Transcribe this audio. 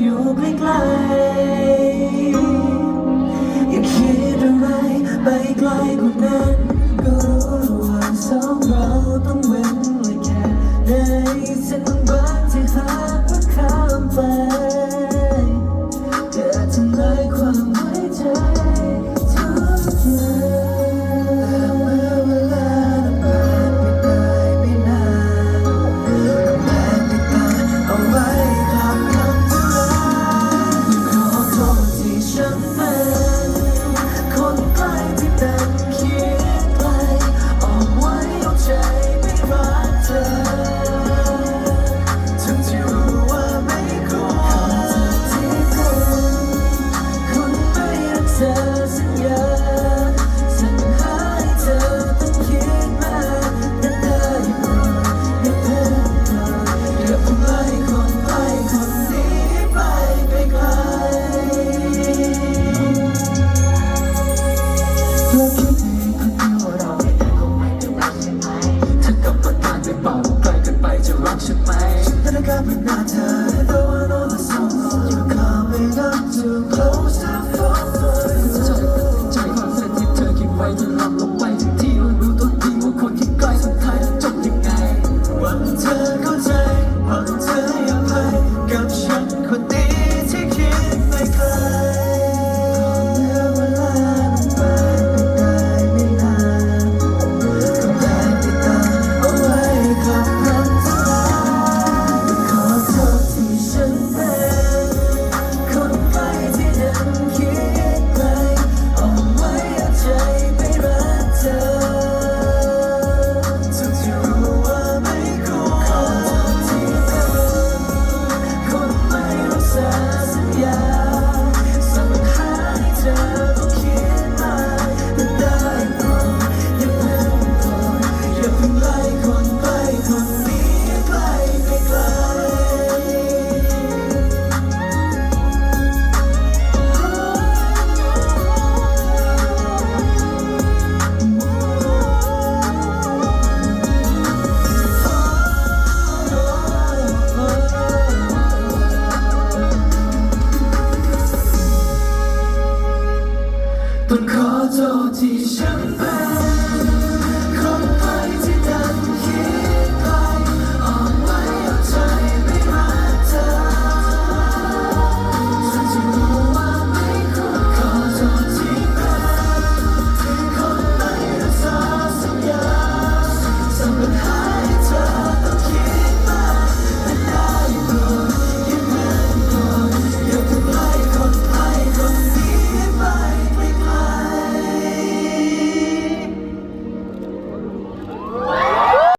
อยู่ไกล้ๆอย่าคิดอะไรไปไกลกว่านั้นก็รู้ว่าสองเราต้องเว้นไว้แค่ในสัญญาที่หา หลับลงไปทันทีรู้ตัวดีว่าคนที่ใกล้สุดท้ายจะบยังไงวันเธอเข้าใจวังเธอยัง 起身份